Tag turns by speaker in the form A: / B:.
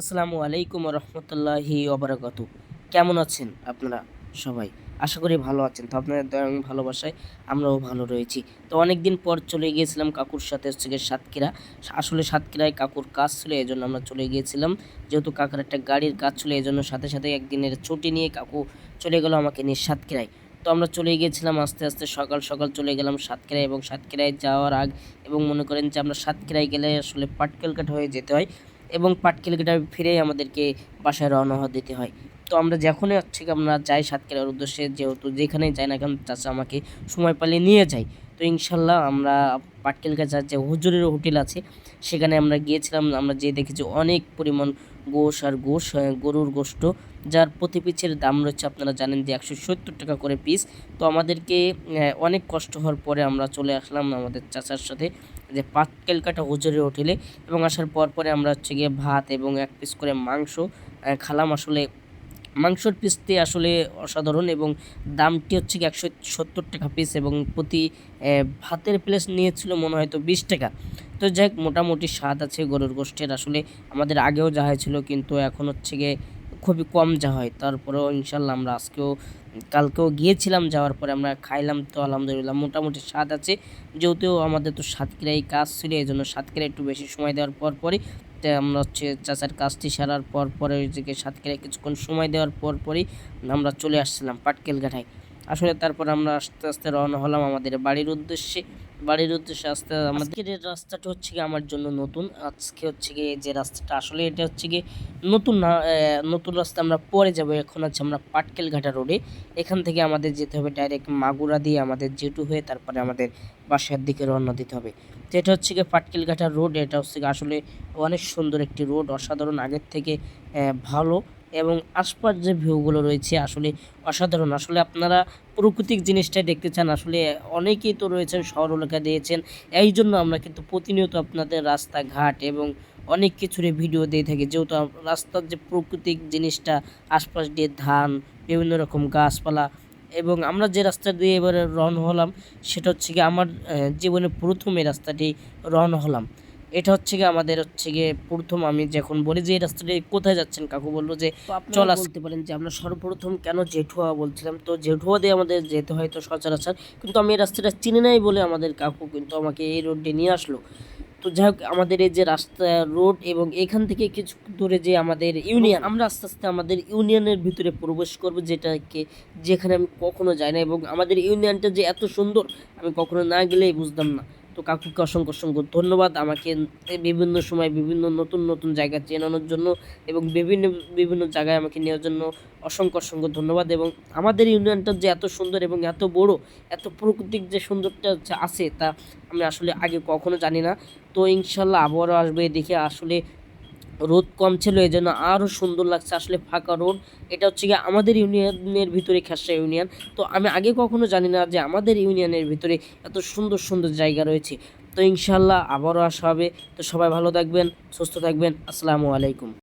A: আসসালামু আলাইকুম রহমতুল্লাহি ওবরাকাতু। কেমন আছেন আপনারা সবাই? আশা করি ভালো আছেন। তো আপনাদের দয়া ভালোবাসায় আমরাও ভালো রয়েছি। তো অনেক দিন পর চলে গিয়েছিলাম কাকুর সাথে হচ্ছে গিয়ে সাতক্ষীরা। আসলে সাতক্ষীরায় কাকুর কাজ ছিল এই জন্য আমরা চলে গিয়েছিলাম। যেহেতু কাকার একটা গাড়ির কাজ ছিল এই জন্য সাথে সাথে একদিনের ছুটি নিয়ে কাকু চলে গেল আমাকে নিয়ে সাতক্ষীরায়। তো আমরা চলে গিয়েছিলাম আস্তে আস্তে সকাল সকাল চলে গেলাম সাতক্ষীরায় এবং সাতক্ষীরায় যাওয়ার আগ এবং মনে করেন যে আমরা সাতক্ষীরায় গেলে আসলে পাটকেলকাট হয়ে যেতে হয়। এবং পাটকেলকাটা ফিরেই আমাদেরকে বাসায় রওনা দিতে হয়। তো আমরা যখনই হচ্ছে আমরা যাই সাতক্ষীরার উদ্দেশ্যে, যেহেতু যেখানেই যাই না কেন, চাচা আমাকে সময় পালিয়ে নিয়ে যায়। তো ইনশাল্লাহ আমরা পাটকেলকা যে হুজুরের হোটেল আছে, সেখানে আমরা গিয়েছিলাম। আমরা যেয়ে দেখেছি অনেক পরিমাণ গোশ আর গোশ গরুর গোষ্ঠ, যার প্রতি পিসের দাম রয়েছে আপনারা জানেন যে একশো সত্তর টাকা করে পিস তো আমাদেরকে অনেক কষ্ট হওয়ার পরে আমরা চলে আসলাম আমাদের চাচার সাথে যে পাঁচ কেলকাটা হুজুরের হোটেলে এবং আসার পর পরে আমরা হচ্ছে গিয়ে ভাত এবং এক পিস করে মাংস খালাম। আসলে মাংসর পিসটি আসলে অসাধারণ এবং দামটি হচ্ছে কি একশো সত্তর টাকা পিস এবং প্রতি ভাতের প্লেস নিয়েছিল মনে হয় তো বিশ টাকা। তো যাই হোক, মোটামুটি স্বাদ আছে গরুর গোষ্ঠের। আসলে আমাদের আগেও যা হয়েছিল, কিন্তু এখন হচ্ছে গিয়ে খুবই কম যা হয়। তারপরেও ইনশাল্লাহ আমরা আজকেও, কালকেও গিয়েছিলাম, যাওয়ার পরে আমরা খাইলাম তো আলহামদুলিল্লাহ মোটামুটি স্বাদ আছে। যেহেতু আমাদের তো সাতক্ষীরাই কাজ ছিল এই জন্য সাতক্ষীরা একটু বেশি সময় দেওয়ার পর পরই আমরা হচ্ছে চাচার কাজটি সারার পর পরে ওইদিকে সাতক্ষীরায় কিছুক্ষণ সময় দেওয়ার পর পরই আমরা চলে আসছিলাম পাটকেল ঘাটায় আসলে তারপর আমরা আস্তে আস্তে রওনা হলাম আমাদের বাড়ির উদ্দেশ্যে। বাড়ির উদ্দেশ্যে আস্তে আমাদের রাস্তাটা হচ্ছে গিয়ে আমার জন্য নতুন। আজকে হচ্ছে গিয়ে যে রাস্তাটা, আসলে এটা হচ্ছে গিয়ে নতুন না নতুন রাস্তা আমরা পরে যাব। এখন হচ্ছে আমরা পাটকেল ঘাটা রোডে এখান থেকে আমাদের যেতে হবে ডাইরেক্ট মাগুরা দিয়ে আমাদের জেটু হয়ে তারপরে আমাদের বাসার দিকে রওনা দিতে হবে। তো এটা হচ্ছে গিয়ে পাটকেল ঘাটা রোড এটা হচ্ছে আসলে অনেক সুন্দর একটি রোড অসাধারণ আগের থেকে ভালো। এবং আশপাশ যে ভিউগুলো রয়েছে আসলে অসাধারণ। আসলে আপনারা প্রাকৃতিক জিনিসটাই দেখতে চান, আসলে অনেকেই তো রয়েছেন শহর এলাকা দিয়েছেন। এই জন্য আমরা কিন্তু প্রতিনিয়ত আপনাদের রাস্তাঘাট এবং অনেক কিছুরই ভিডিও দিয়ে থাকি। যেহেতু রাস্তার যে প্রাকৃতিক জিনিসটা, আশপাশ দিয়ে ধান, বিভিন্ন রকম গাছপালা এবং আমরা যে রাস্তা দিয়ে এবারে রওনা হলাম, সেটা হচ্ছে কি আমার জীবনে প্রথম এই রাস্তাটি রওনা হলাম। এটা হচ্ছে গিয়ে আমাদের হচ্ছে গিয়ে প্রথম আমি যখন বলি যে এই রাস্তাটি কোথায় যাচ্ছেন কাকু বলল যে চল আসতে পারেন যে আমরা সর্বপ্রথম কেন জেঠুয়া বলছিলাম? তো জেঠুয়া দিয়ে আমাদের যেতে হয় তো সচরাচর কিন্তু আমি এই রাস্তাটা চিনি নাই বলে আমাদের কাকু কিন্তু আমাকে এই রোড নিয়ে আসলো। তো যাই হোক আমাদের এই যে রাস্তা রোড এবং এখান থেকে কিছু দূরে যে আমাদের ইউনিয়ন আমরা আস্তে আস্তে আমাদের ইউনিয়নের ভিতরে প্রবেশ করব যেটাকে যেখানে আমি কখনো যাই না এবং আমাদের ইউনিয়নটা যে এত সুন্দর আমি কখনো না গেলেই বুঝতাম না। তো কাকুকে অসংখ্য অসংখ্য ধন্যবাদ আমাকে বিভিন্ন সময় বিভিন্ন নতুন নতুন জায়গা চেনানোর জন্য এবং বিভিন্ন বিভিন্ন জায়গায় আমাকে নেওয়ার জন্য অসংখ্য অসংখ্য ধন্যবাদ এবং আমাদের ইউনিয়নটা যে এত সুন্দর এবং এত বড়, এত প্রাকৃতিক যে সৌন্দর্যটা আছে তা আমি আসলে আগে কখনো জানি না। তো ইনশাল্লাহ আবারও আসবে দেখে আসলে রোদ কম ছিল এই জন্য আরও সুন্দর লাগছে আসলে ফাঁকা রোড এটা হচ্ছে গিয়ে আমাদের ইউনিয়নের ভিতরে খেসা ইউনিয়ন। তো আমি আগে কখনো জানি না যে আমাদের ইউনিয়নের ভিতরে এত সুন্দর সুন্দর জায়গা রয়েছে। তো ইনশাল্লাহ আবারও আসা হবে। তো সবাই ভালো থাকবেন, সুস্থ থাকবেন। আসসালামু আলাইকুম।